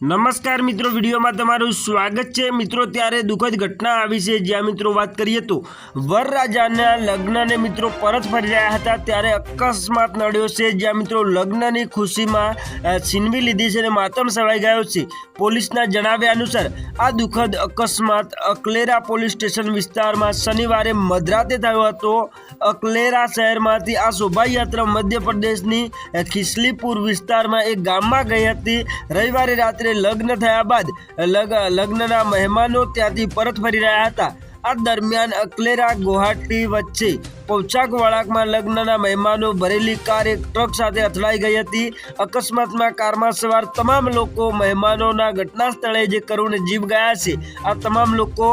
નમસ્કાર મિત્રો, વિડીયોમાં તમારું સ્વાગત છે. મિત્રો, ત્યારે દુઃખદ ઘટના આવી છે. જ્યાં મિત્રો વાત કરીએ તો વરરાજાના લગ્નને મિત્રો પરત ફરી રહ્યા હતા. ત્યારે અકસ્માત નડ્યો છે. જ્યાં મિત્રો લગ્નની ખુશીમાં છીનવી લીધી છે અને માતમ સવાઈ ગયો છે. પોલીસના જણાવ્યા અનુસાર, આ દુઃખદ અકસ્માત અકલેરા પોલીસ સ્ટેશન વિસ્તારમાં શનિવારે મધરાતે થયો હતો. અકલેરા શહેરમાંથી આ શોભાયાત્રા મધ્યપ્રદેશની ખિસલીપુર વિસ્તારમાં એક ગામમાં ગઈ હતી. રવિવારે રાત્રે લગ્ન થયા બાદ લગ, લગ્નના મહેમાનો ત્યાંથી પરત ફરી રહ્યા હતા. આ દરમિયાન અકલેરા ગુવાહાટી વચ્ચે પૌચાક વળાકમાં લગ્નના મહેમાનો ભરેલી કાર એક ટ્રક સાથે અથડાઈ ગઈ હતી. અકસ્માતમાં કારમાં સવાર તમામ લોકો મહેમાનોના ઘટના સ્થળે જે કરુણ જીવ ગયા છે. આ તમામ લોકો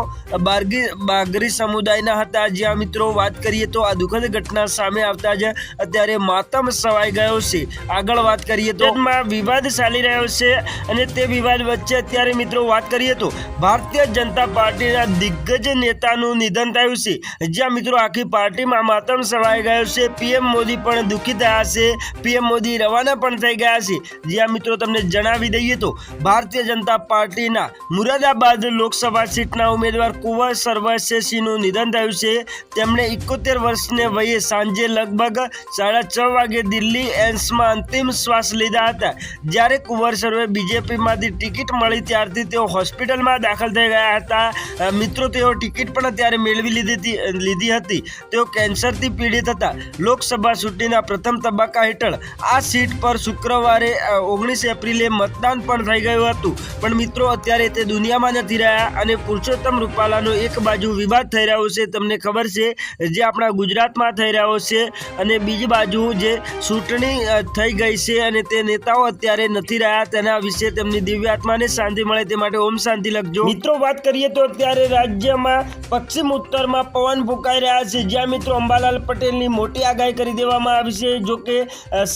બારગી બાગરી સમુદાયના હતા. જ્યાં મિત્રો વાત કરીએ તો આ દુઃખદ ઘટના સામે આવતા જ અત્યારે માતમ સવાઈ ગયો છે. આગળ વાત કરીએ તો વિવાદ ચાલી રહ્યો છે અને તે વિવાદ વચ્ચે અત્યારે મિત્રો વાત કરીએ તો ભારતીય જનતા પાર્ટીના દિગ્ગજ નેતાનું નિધન થયું છે. જ્યાં મિત્રો આખી પાર્ટીમાં માતમ સવાઈ ગયો છે. પીએમ મોદી પણ દુઃખી થયા છે. પીએમ મોદી રવાના પણ થઈ ગયા છે. જ્યાં મિત્રો, તમને જણાવી દઈએ તો ભારતીય જનતા પાર્ટીના મુરાદાબાદ લોકસભા સીટના ઉમેદવાર કુંવર સર્વસ્યસિંહનું નિધન થયું છે. તેમણે એકોતેર વર્ષને વયે સાંજે લગભગ સાડા છ વાગે દિલ્હી એમ્સમાં અંતિમ શ્વાસ લીધા હતા. જ્યારે કુંવર સર્વે બીજેપીમાંથી ટિકિટ મળી ત્યારથી તેઓ હોસ્પિટલમાં દાખલ થઈ ગયા હતા. મિત્રો, તેઓ ટિકિટ પણ અત્યારે મેળવી લીધી લીધી હતી. તેઓ કેન્સરથી પીડિત હતા. લોકસભા ચૂંટણીના પ્રથમ તબક્કા હેઠળ આ સીટ પર શુક્રવારે ઓગણીસ એપ્રિલે મતદાન પણ થઈ ગયું હતું. પણ મિત્રો, અત્યારે તે દુનિયામાં નથી રહ્યા અને પુરુષોત્તમ રૂપાલાનો એક બાજુ વિવાદ થઈ રહ્યો છે. તમને ખબર છે, જે આપણા ગુજરાતમાં થઈ રહ્યો છે અને બીજી બાજુ જે ચૂંટણી થઈ ગઈ છે અને તે નેતાઓ અત્યારે નથી રહ્યા, તેના વિશે તેમની દિવ્ય આત્માને શાંતિ મળે તે માટે ઓમ શાંતિ લખજો. મિત્રો, વાત કરીએ તો અત્યારે રાજ્યમાં પશ્ચિમ ઉત્તરમાં પવન ફૂંકાઈ રહ્યા છે. જ્યાં મિત્રો અંબાલાલ પટેલની મોટી આગાહી કરી દેવામાં આવી છે, જો કે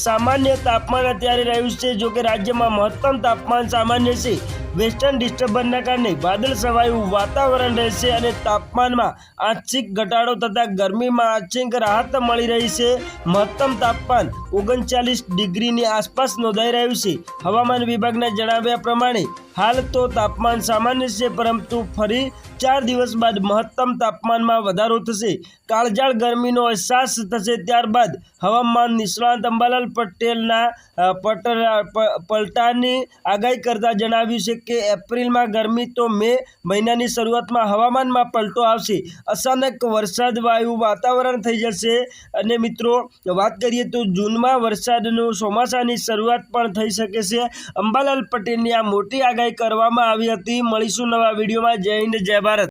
સામાન્ય તાપમાન અત્યારે રહ્યું છે, જો કે રાજ્યમાં મહત્તમ તાપમાન સામાન્ય છે. વેસ્ટર્ન ડિસ્ટર્બન્સના કારણે વાદળ છવાયું, વાતાવરણ રહેશે અને તાપમાનમાં આંશિક ઘટાડો થતાં ગરમીમાં આંશિક રાહત મળી રહી છે. મહત્તમ તાપમાન ઓગણચાલીસ ડિગ્રીની આસપાસ નોંધાઈ રહ્યું છે. હવામાન વિભાગના જણાવ્યા પ્રમાણે, હાલ તો તાપમાન સામાન્ય છે, પરંતુ ફરી ચાર દિવસ બાદ મહત્તમ તાપમાનમાં વધારો થશે. કાળજાળ ગરમીનો અહેસાસ થશે ત્યારબાદ હવામાન નિષ્ણાંત અંબાલાલ પટેલના પલટાની આગાહી કરતા જણાવ્યું છે કે એપ્રિલમાં ગરમી તો મે મહિનાની શરૂઆતમાં હવામાનમાં પલટો આવશે. અચાનક વરસાદ વાયુ વાતાવરણ થઈ જશે. અને મિત્રો, વાત કરીએ તો જૂનમાં વરસાદનું ચોમાસાની શરૂઆત પણ થઈ શકે છે. અંબાલાલ પટેલની આ મોટી આગાહી કરવામાં આવી હતી. મળીશું નવા વિડીયોમાં. જય હિન્દ, જય ભારત.